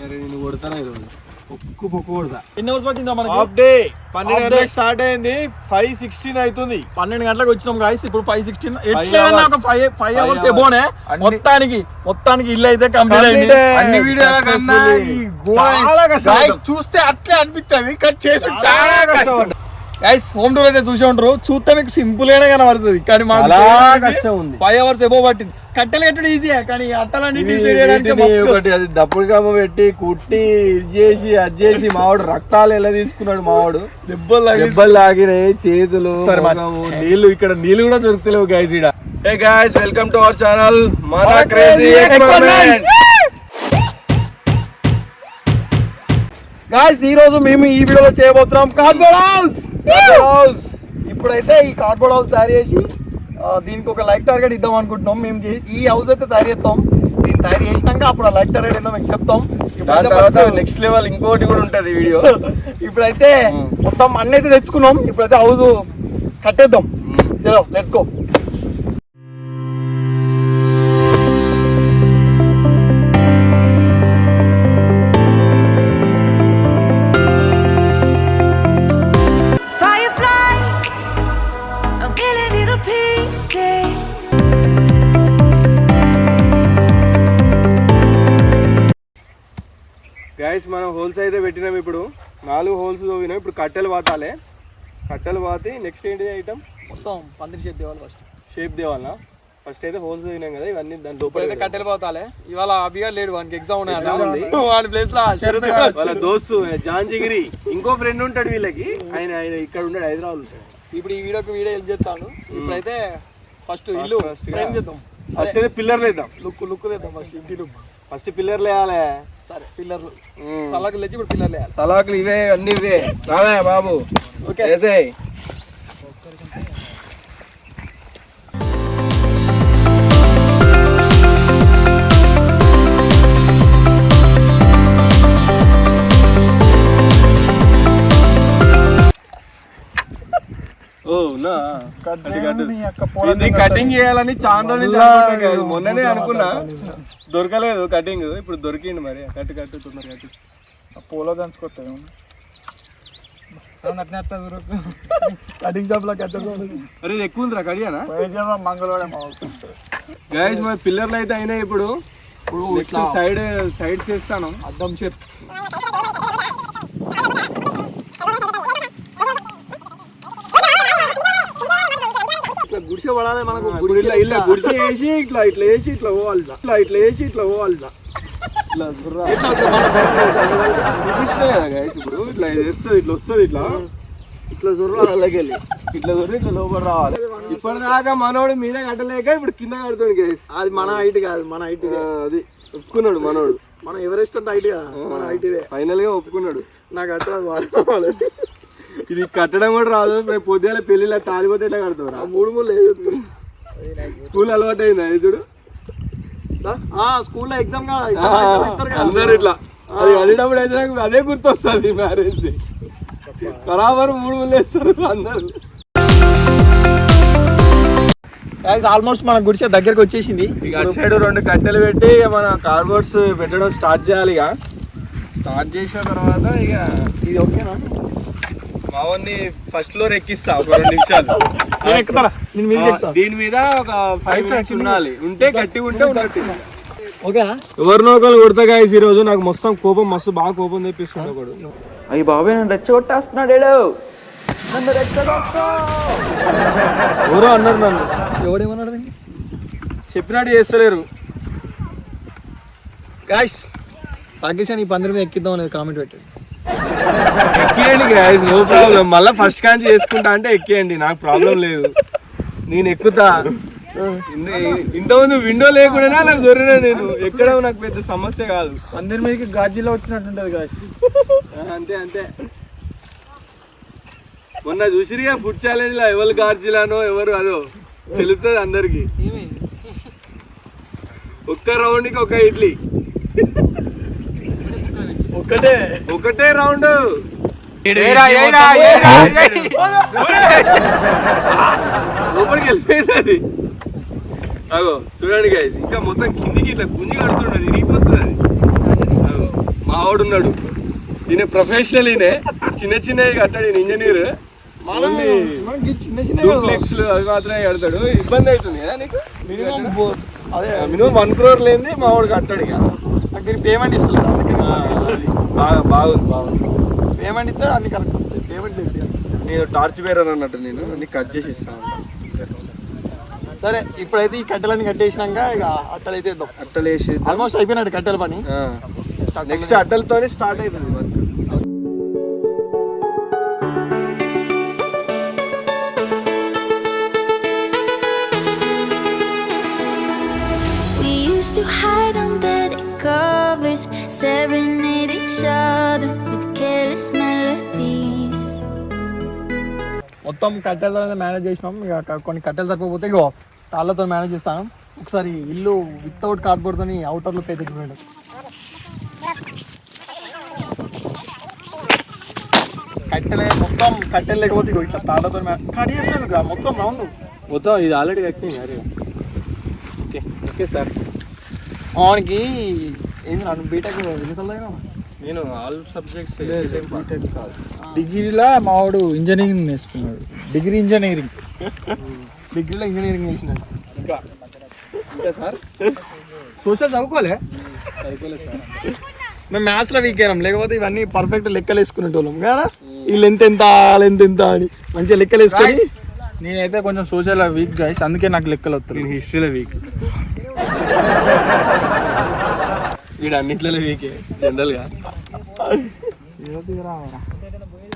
నేను కొడతాను ఈరోజు? ఒక్కు పొక్కు కొడతా. ఎన్ని అవర్స్ పట్టిందా మనకి? హాఫ్ డే పన్నెండు గంటలకు. స్టార్ట్ అయింది. ఫైవ్ సిక్స్టీన్ అవుతుంది పన్నెండు గంటలకు వచ్చినాం గాయస్ ఇప్పుడు ఫైవ్ సిక్స్టీన్. ఎట్లా ఒక ఫైవ్ ఫైవ్ అవర్స్. ఎబోనే మొత్తానికి మొత్తానికి ఇల్లు అయితే కంప్లీట్ అయింది. అన్ని వీడియోల కన్నా. ఈ గోడ. చూస్తే అట్లే అనిపిస్తుంది కట్ చేసి చాలా కష్టం గైస్ హోమ్ టూర్ అయితే చూసి ఉంటారు. చూస్తే మీకు సింపుల్ గానే కనబడుతుంది. కానీ ఉంది. ఫైవ్ అవర్స్ ఎబో పట్టింది. కట్టెలు కట్టడం ఈజీయే కానీ అట్టలన్నీ ఇవి చేయడానికి వీటిని మస్తు ఒకటి అది దప్పుడు కమ్మ పెట్టి కుట్టి ఇది చేసి అది చేసి మావాడు రక్తాలు ఎలా తీసుకున్నాడు మావాడు? దెబ్బలు దెబ్బలు లాగినాయి చేతులు నీళ్ళు ఇక్కడ నీళ్ళు కూడా దొరుకుతలేవు గైస్ ఇక్కడ hey guys welcome to our channel మన క్రేజీ గాయస్ ఈ రోజు మేము ఈ వీడియోలో చేయబోతున్నాం కార్డ్బోర్డ్ హౌస్ ఇప్పుడైతే ఈ కార్డ్బోర్డ్ హౌస్ తయారు చేసి దీనికి ఒక లైక్ టార్గెట్ ఇద్దాం అనుకుంటున్నాం. మేము ఈ హౌస్ అయితే తయారు చేస్తాం. దీన్ని తయారు చేసినాక అప్పుడు ఆ లైక్ టార్గెట్ ఏందో మీకు చెప్తాం. నెక్స్ట్ లెవెల్ ఇంకోటి కూడా ఉంటది వీడియో. ఇప్పుడైతే మొత్తం అన్ని అయితే తెచ్చుకున్నాం. ఇప్పుడైతే హౌస్ కట్టేద్దాం. చలో లెట్స్ గో గైస్ మనం హోల్స్ అయితే పెట్టినాం ఇప్పుడు నాలుగు హోల్స్ తోవినాం ఇప్పుడు కట్టెలు పాతాలే కట్టెలు పాతి నెక్స్ట్ ఏంటి ఐటమ్ మొత్తం పందిరి చేతి దేవాలి ఫస్ట్ షేప్ దేవాలా ఫస్ట్ అయితే హోల్స్ తోవినాం కదా ఇవన్నీ దాని లోపల ఇప్పుడైతే కట్టెలు పోతాలే ఇవాళ అభిగా లేడు వానికి ఎగ్జామ్. ఉన్నాయి వాడి ప్లేస్లో వాళ్ళ దోస్తు జాన్ జిగిరి ఇంకో ఫ్రెండ్ ఉంటాడు వీళ్ళకి ఆయన ఆయన ఇక్కడ ఉంటాడు హైదరాబాద్ ఉంటాడు ఇప్పుడు ఈ వీడియోకి వీడియో హెల్ప్ చేస్తాను ఇప్పుడైతే ఫస్ట్ ఇల్లు. ఫ్రేమ్ చేద్దాం ఫస్ట్ అయితే పిల్లర్లు వేద్దాం లుక్ లుక్ చేద్దాం ఫస్ట్ ఇంటి లుక్ ఫస్ట్ పిల్లర్లు వేయాలి సరే పిల్లర్లు. సలాకి లేచి ఇప్పుడు పిల్లర్లు సలాకులు ఇవే అన్ని ఇవే. రావే బాబు. ఓకే. ఓ నా ఇది కటింగ్ చేయాలని చాలా రోజులు. మొన్ననే అనుకున్నా. దొరకలేదు కటింగ్. ఇప్పుడు దొరికింది మరి. కట్టు కట్టు తొందర కట్టు. పూల దంచుకొస్తాయి కటింగ్ షాప్లో అరే ఎక్కువ ఉందిరా కడియానా? మంగళవారం గైస్ మన పిల్లర్లు అయితే అయినాయి ఇప్పుడు. ఇప్పుడు సైడ్ సైడ్స్ వేస్తాను అద్దం షేప్ గుడిసె పడాలి మనకు. ఇట్లా. గుడిసి వేసి ఇట్లా ఇట్లా వేసి ఇట్లా పోవాలి ఇట్లా. ఇట్లా వేసి ఇట్లా పోవాలి ఇట్లా. ఇట్లా ఇప్పుడు వేస్తుంది ఇట్లా వస్తుంది ఇట్లా. ఇట్లా జొర్రాలి అలాగే వెళ్ళి. ఇట్లా జొర్రి ఇట్లా లోపల రావాలి. ఇప్పటిదాకా మనోడు మీద కట్టలేక ఇప్పుడు కింద కడుతుంది గైస్ అది మన హైట్ కాదు మన హైట్ అది ఒప్పుకున్నాడు మనోడు. మన ఎవరెస్ట్ అంత హైట్ మన హైట్ ఫైనల్గా ఒప్పుకున్నాడు. నాకు అట్లా వాడుకోవాలి ఇది కట్టడం కూడా రాదు. రేపు పొద్దున పెళ్ళిలో తాలిబొట్టు ఎట్లా కడతావు ఆ మూడు మూడు లేదు. స్కూల్ అలవాటు అయింది చూడు? స్కూల్లో ఎగ్జామ్ అందరు ఇట్లా. అది అడిగినప్పుడు అయితే నాకు అదే గుర్తొస్తుంది మ్యారేజ్ బరాబర్ మూడు ముళ్ళు వేస్తారు అందరు. ఆల్మోస్ట్ మన గుడిసె దగ్గరికి వచ్చేసింది. ఇక అటు సైడ్ రెండు కట్టెలు పెట్టి మన కార్బోర్డ్స్ పెట్టడం స్టార్ట్ చేయాలి ఇక. స్టార్ట్ చేసిన తర్వాత ఇక ఇది ఓకేనా? మావన్ని ఫస్ట్ ఫ్లోర్ ఎక్కిస్తా ఒక రెండు నిమిషాలు. నేను ఎక్కుతారా నేను మీద ఎక్కుతా. దీని మీద ఒక ఫైవ్ మినిట్స్ ఉండాలి. ఉంటే గట్టి ఉంటే ఉన్నట్టు ఓకే. ఎవరినో ఒకరు కొడతా గాయస్ ఈ రోజు నాకు మొత్తం కోపం మస్తు బాగా కోపం తెప్పిస్తుంది ఒకడు. అయ్యి బాబాయ్ నన్ను రెచ్చగొట్టేస్తున్నాడు ఏడు. నన్ను రెచ్చగొట్టు. ఎవరో అన్నారు నన్ను. ఎవడేమన్నాడు చెప్పినట్టు చేస్తలేరు. గాయస్ పాకిస్తాన్ ఈ పందిరి మీద ఎక్కిద్దాం అనేది కామెంట్ పెట్టండి. ఎక్కియండి గాయస్ నో ప్రాబ్లం మళ్ళీ ఫస్ట్ కాంచి చేసుకుంటా అంటే ఎక్కియండి నాకు ప్రాబ్లం లేదు. నేను ఎక్కుతా. ఇంతకుముందు విండో లేకుండా నాకు దొరికినా నేను. ఎక్కడం నాకు పెద్ద సమస్య కాదు. పందిరి మీదకి గాజీలో వచ్చినట్టుంటది గాయస్ అంతే అంతే. మొన్న చూసిరిగా ఫుడ్ ఛాలెంజ్లో ఎవరు గార్జిలానో ఎవరు అదో. తెలుస్తుంది అందరికి. ఒక్క రౌండ్కి ఒక ఇడ్లీ. ఒక్కటే ఒకటే రౌండ్. లోపలికి వెళ్ళిపోయింది అది. అగో చూడండి గైస్ ఇంకా మొత్తం కిందికి ఇట్లా గుంజి కడుతుండదు ఇరిగిపోతుంది అది అగో మా మావాడు ఉన్నాడు. ఈయన ప్రొఫెషనల్ ఈయనే. చిన్న చిన్నవి కట్టాడు ఈయన ఇంజనీర్ మనం మనకి ఈ చిన్న చిన్న డూప్లెక్స్ అవి మాత్రమే కడతాడు. ఇబ్బంది అవుతుంది కదా నీకు? మినిమం అదే. మినిమం వన్ క్రోర్ లేనిది మావాడు కట్టాడు ఇక. నాకు పేమెంట్ అందుకని అది బాగా బాగుంది బాగుంది. పేమెంట్ ఇస్తే అన్ని కరెక్ట్ పేమెంట్ లేదు నేను టార్చ్ బేరర్ అన్నట్టు నేను అన్ని కట్ చేసి ఇస్తాను సరే ఇప్పుడైతే ఈ కట్టెలన్నీ కట్టేసినాక ఇక అట్టలు అయితే ఇద్దాం. అట్టలు వేసి ఆల్మోస్ట్ అయిపోయినట్టు కట్టెల పని. నెక్స్ట్ అట్టలతోనే స్టార్ట్ అవుతుంది work to hide under the covers, other with careless melodies. మొత్తం కట్టెలతో మేనేజ్ చేసినాం. ఇక కొన్ని కట్టెలు సరిపోతే ఇగో తాళ్ళతో మేనేజ్ చేస్తాను. ఒకసారి ఇల్లు వితౌట్ కార్డ్బోర్డ్తో అవుటర్ లుక్ అయితే చూడండి కట్టెలే మొత్తం కట్టెలు లేకపోతే ఇగో ఇట్లా తాళ్ళతో కట్ చేసినాను ఇక మొత్తం రౌండ్ మొత్తం ఇది ఆల్రెడీ కట్టింది అరే. Okay okay sir. వానికి ఏంది నన్ను బీటెక్ ఎన్నిసార్లు అయినా నేను ఆల్ సబ్జెక్ట్స్ డిగ్రీలో మావాడు ఇంజనీరింగ్ నేర్చుకున్నాడు. Degree engineering. డిగ్రీలో ఇంజనీరింగ్ చేసినాను ఇంకా. ఇంకా సార్? సోషల్ చదువుకోలే? అయిపోలేదు సార్. మేము మ్యాథ్స్లో వీక్ అయినాం. లేకపోతే ఇవన్నీ పర్ఫెక్ట్ లెక్కలు వేసుకునేటోళ్ళం. కదా? వీళ్ళు ఎంత ఎంత వాళ్ళు ఎంత ఎంత అని మంచిగా లెక్కలు వేసుకొని. నేనైతే కొంచెం సోషల్ వీక్ గైస్ అందుకే నాకు లెక్కలు వస్తుంది నేను హిస్టరీలో వీక్ వీడు అన్నిట్లలో వీకే జనరల్గా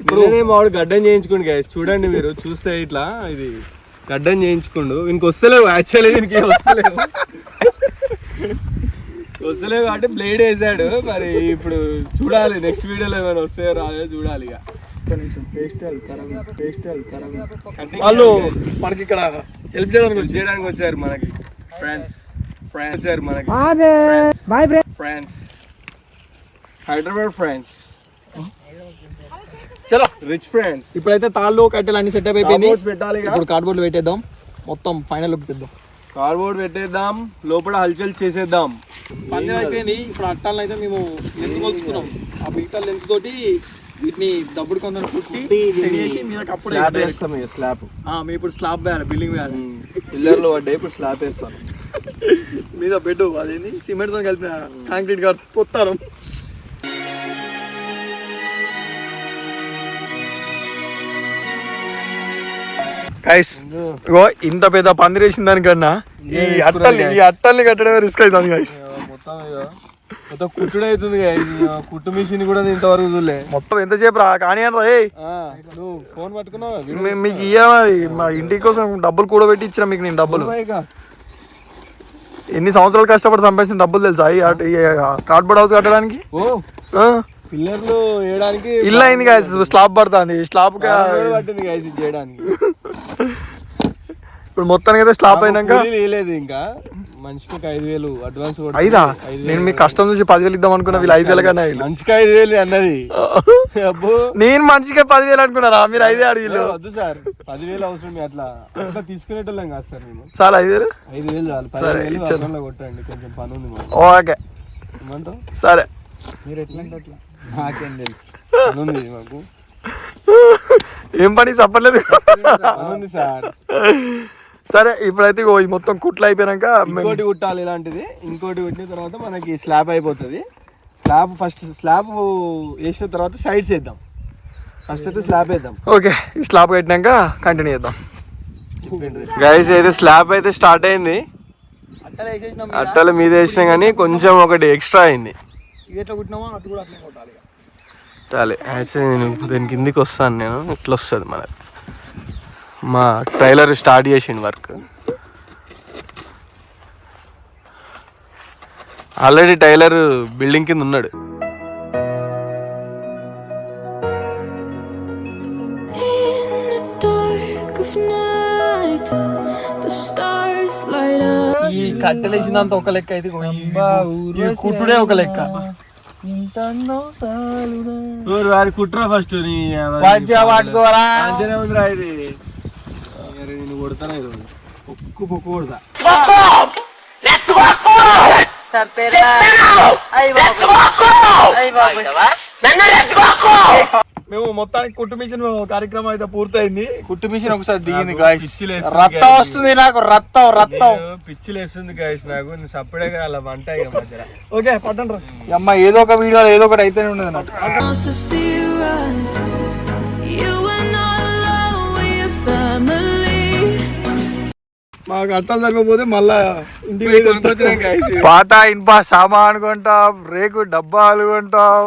ఇప్పుడు మావాడు గడ్డం చేయించుకోండి గైస్ చూడండి మీరు చూస్తే ఇట్లా ఇది గడ్డం చేయించుకోండు. ఇంక వస్తలేవు యాక్చువల్లీ దీనికి వస్తలేవు. వస్తలేవు కాబట్టి బ్లేడ్ వేసాడు. మరి ఇప్పుడు చూడాలి నెక్స్ట్ వీడియోలో ఏమైనా వస్తాయో రాదో చూడాలి ఇక. వాళ్ళు మనకి ఇక్కడ హెల్ప్ చేయడానికి చేయడానికి వచ్చారు మనకి. ఫ్రెండ్స్ ఫ్రెండ్స్ వచ్చారు మనకి. Friends Hyderabad friends. చలో రిచ్ ఫ్రెండ్స్ ఇప్పుడైతే తాళ్ళు కట్టెలు అన్ని సెటప్ అయిపోయింది పెట్టాలి ఇప్పుడు కార్డ్బోర్డ్ పెట్టేద్దాం. మొత్తం ఫైనల్ లుక్ తెద్దాం కార్బోర్డ్ పెట్టేద్దాం. లోపల హల్చల్ చేసేద్దాం. పందెం అయిపోయింది. ఇప్పుడు అట్టాలను అయితే మేము లెంత్ కొలుచుకున్నాం ఆ మీటర్ లెంత్ తోటి వీటిని దబ్బుడు కొందరు సెట్ చేసి మీద కప్పుడు స్లాబ్ మేము ఇప్పుడు స్లాబ్ వేయాలి బిల్డింగ్ వేయాలి. పిల్లర్లు పడ్డాయి ఇప్పుడు స్లాబ్ వేస్తాం. మీద బెడ్ అదేంది? సిమెంట్తో కలిపిన కాంక్రీట్గా గైస్ ఇగో ఇంత పెద్ద పందిరేసిన దానికన్నా ఈ అట్టల్ని ఈ అట్టల్ని కట్టడమే రిస్క్ అవుతుంది గైస్ మొత్తం కుట్టుడు అవుతుంది కుట్టు మిషన్ కూడా ఇంతవరకు చూడలే. మొత్తం ఎంతసేపు రా కానీ నువ్వు ఫోన్ పట్టుకున్నావా? మీకు ఇయ్య మరి మా ఇంటి కోసం డబ్బులు కూడబెట్టి ఇచ్చిన మీకు నేను డబ్బులు? ఎన్ని సంవత్సరాలు కష్టపడి సంపాదించిన డబ్బులు తెలుసా? కార్డ్బోర్డ్ హౌస్ కట్టడానికి? ఓ? పిల్లర్లు వేయడానికి ఇల్లు అయింది గాయస్ స్లాబ్ పడుతుంది. స్లాబ్ పట్టింది ఇది చేయడానికి. ఇప్పుడు మొత్తానికి అయితే స్లాబ్ అయినాక వేయలేదు ఇంకా. మనిషికి ఒక ఐదు వేలు అడ్వాన్స్ కొట్టి ఐదా? నేను మీకు కష్టం చూసి పదివేలు ఇద్దాం అనుకున్నా వీళ్ళు ఐదు వేల కన్నా వీళ్ళు. మనిషికి ఐదు వేలు అన్నది. అబ్బో. నేను మనిషికి పదివేలు అనుకున్నారా? మీరు ఐదే అడిగిలు వద్దు సార్. పదివేలు అవసరం అట్లా. అట్లా తీసుకునేటోళ్ళం కాదు సార్ మేము. చాలా ఐదు వేలు? ఐదు వేలు చాలు. పదివేలు కొట్టండి. కొంచెం పని ఉంది ఓకే. సరే. మీరు ఎట్లా అంటే అట్లా. నాకేం తెలుసు పని ఉంది మాకు. ఏం పని చెప్పలేదు. ఉంది సార్. సరే ఇప్పుడైతే ఈ మొత్తం కుట్లు అయిపోయినాక మేము- ఇంకోటి కుట్టాలి ఇలాంటిది. ఇంకోటి కుట్టిన తర్వాత మనకి స్లాబ్ అయిపోతుంది. స్లాబ్ ఫస్ట్ స్లాబ్ వేసిన తర్వాత సైడ్స్ వేద్దాం ఫస్ట్ అయితే స్లాబ్ వేద్దాం. ఓకే ఈ స్లాబ్ కట్టినాక కంటిన్యూ చేద్దాం. గైస్ అయితే స్లాబ్ అయితే స్టార్ట్ అయింది. అట్టల మీద వేసినా కానీ కొంచెం ఒకటి ఎక్స్ట్రా అయింది. ఇది ఎట్లా కుట్టినామో అటు కూడా అట్లే కొట్టాలి చాలే యాక్చువల్లీ నేను దీని కిందికి వస్తాను నేను. ఇట్లా వస్తుంది మన మా ట్రైలర్ స్టార్ట్ చేసిండు వర్క్. ఆల్రెడీ టైలర్ బిల్డింగ్ కింద ఉన్నాడు. The stars light up. ఈ కట్టెలు వేసినంత ఒక లెక్క అయితే ఇగో ఈ- ఈ కుట్టుడే ఒక లెక్క వారి కుట్రా ఫస్ట్ పట్టుకోరా. ఉందిరా ఇది నేను కొడతానే ఇది పొక్కు పొక్కు కొడతా మేము మొత్తానికి కుటుంబించిన కార్యక్రమం అయితే పూర్తయింది. కుట్టు మిషన్ ఒకసారి దిగింది గాయస్ guys. వస్తుంది నాకు రక్తం రక్తం. నేను పిచ్చిలేస్తుంది గాయస్ నాకు. నేను సప్పుడే అలా వంట ఓకే పట్టండి అమ్మ ఏదో ఒక వీడియోలో ఏదో ఒకటి అయితేనే ఉండదు. మాకు అట్టాలు సరిపోతే మళ్ళా ఇంటికి. పాత ఇనుప సామాన్ కొంటాం రేకు డబ్బాలు కొంటాం.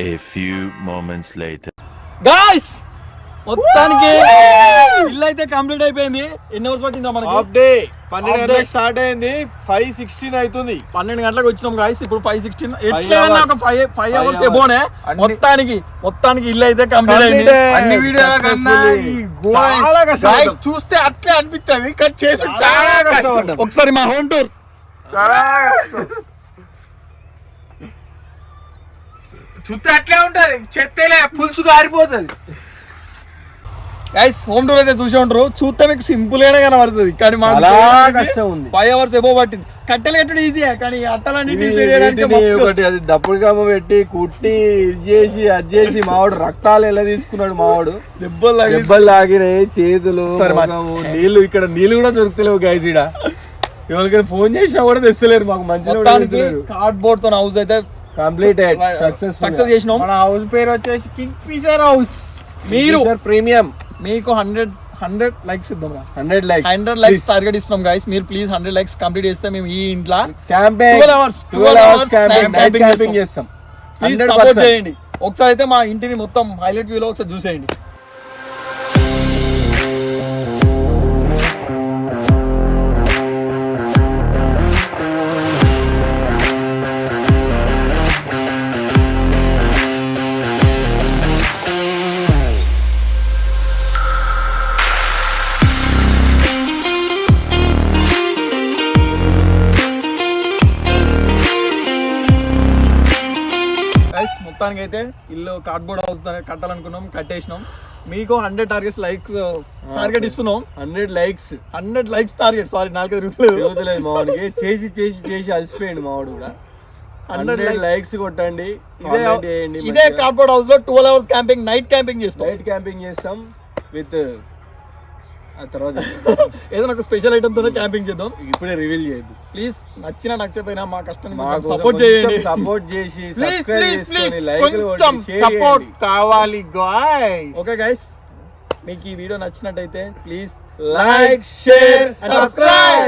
A few moments later. Guys మొత్తానికి ఇల్లు అయితే కంప్లీట్ అయిపోయింది. ఎన్ని అవర్స్ పట్టిందా మనకి? హాఫ్ డే పన్నెండు గంటలకు. స్టార్ట్ అయింది. ఫైవ్ సిక్స్టీన్ అవుతుంది పన్నెండు గంటలకు వచ్చినాం గాయస్ ఇప్పుడు ఫైవ్ సిక్స్టీన్ Five ఎట్లా hours. ఒక ఫైవ్ ఫైవ్ అవర్స్. ఎబోనే మొత్తానికి మొత్తానికి ఇల్లు అయితే కంప్లీట్ అయింది. అన్ని వీడియోల కన్నా guys చూస్తే అట్లే అనిపిస్తుంది కానీ చేసి చాలా కష్టం. ఒకసారి మా హోమ్ టూర్ చాలా చూస్తే అట్లే ఉంటది. చెత్తలే పులుసు కారిపోతుంది గైస్ హోమ్ టూర్ అయితే చూసే ఉంటారు. చూస్తే మీకు సింపుల్ గానే కనబడుతుంది. కానీ మాకు కష్టం ఉంది. ఫైవ్ అవర్స్ ఎబో పట్టింది. కట్టెలు కట్టడం ఈజీయే కానీ అట్టలన్నీ ఒకటి అది దప్పుడు కమ్మ పెట్టి కుట్టి ఇది చేసి అది చేసి మావాడు రక్తాలు ఎలా తీసుకున్నాడు మావాడు దెబ్బలు దెబ్బలు లాగినాయి చేతులు నీళ్ళు ఇక్కడ నీళ్ళు కూడా దొరుకుతలేవు గైస్ ఇడ ఎవరికైనా ఫోన్ చేసినా కూడా తెస్తలేరు మాకు మంచి కార్డ్ బోర్డ్తో హౌస్ అయితే కంప్లీట్ సక్సెస్ సక్సెస్ చేసినాం. మన హౌస్ పేరు వచ్చేసి కింగ్ ఫిషర్ హౌస్ మీరు ప్రీమియం మీకు హండ్రెడ్ హండ్రెడ్ లైక్స్ ఇద్దాం hundred likes hundred likes target ఇస్తున్నాం గైస్ మీరు ప్లీజ్ హండ్రెడ్ లైక్స్ కంప్లీట్ చేస్తే మేము ఈ ఇంట్లో 12 hours, 12 hours క్యాంపింగ్ చేస్తాం. ప్లీజ్ సపోర్ట్ చేయండి. ఒకసారి అయితే మా ఇంటిని మొత్తం హైలైట్ వ్యూలో ఒకసారి చూసేయండి. మొత్తానికి అయితే ఇల్లు కార్డ్బోర్డ్ హౌస్ కట్టాలనుకున్నాం కట్టేసినాం. మీకు హండ్రెడ్ టార్గెట్స్ లైక్స్ టార్గెట్ ఇస్తున్నాం. Hundred likes hundred likes target sorry నాలుగు తిరుగుతలేదు తిరుగుతలేదు మావాడికి. చేసి చేసి చేసి అలసిపోయింది మావాడు కూడా. హండ్రెడ్ లైక్స్ కొట్టండి ఇదే కార్డ్బోర్డ్ హౌస్లో twelve hours camping night camping చేస్తాం. నైట్ క్యాంపింగ్ చేస్తాం విత్ తర్వాత ఏదైనా ఒక స్పెషల్ ఐటమ్ తోనే క్యాంపింగ్ చేద్దాం. ఇప్పుడే రివీల్ చేయద్దు. ప్లీజ్ నచ్చిన నచ్చకపోయినా మా కష్టాన్ని మా సపోర్ట్ చేయండి. సపోర్ట్ చేసి ప్లీజ్ ప్లీజ్ కొంచెం సపోర్ట్. కావాలి గాయ్స్ ఓకే గైస్ మీకు ఈ వీడియో నచ్చినట్టయితే ప్లీజ్ లైక్ షేర్ subscribe.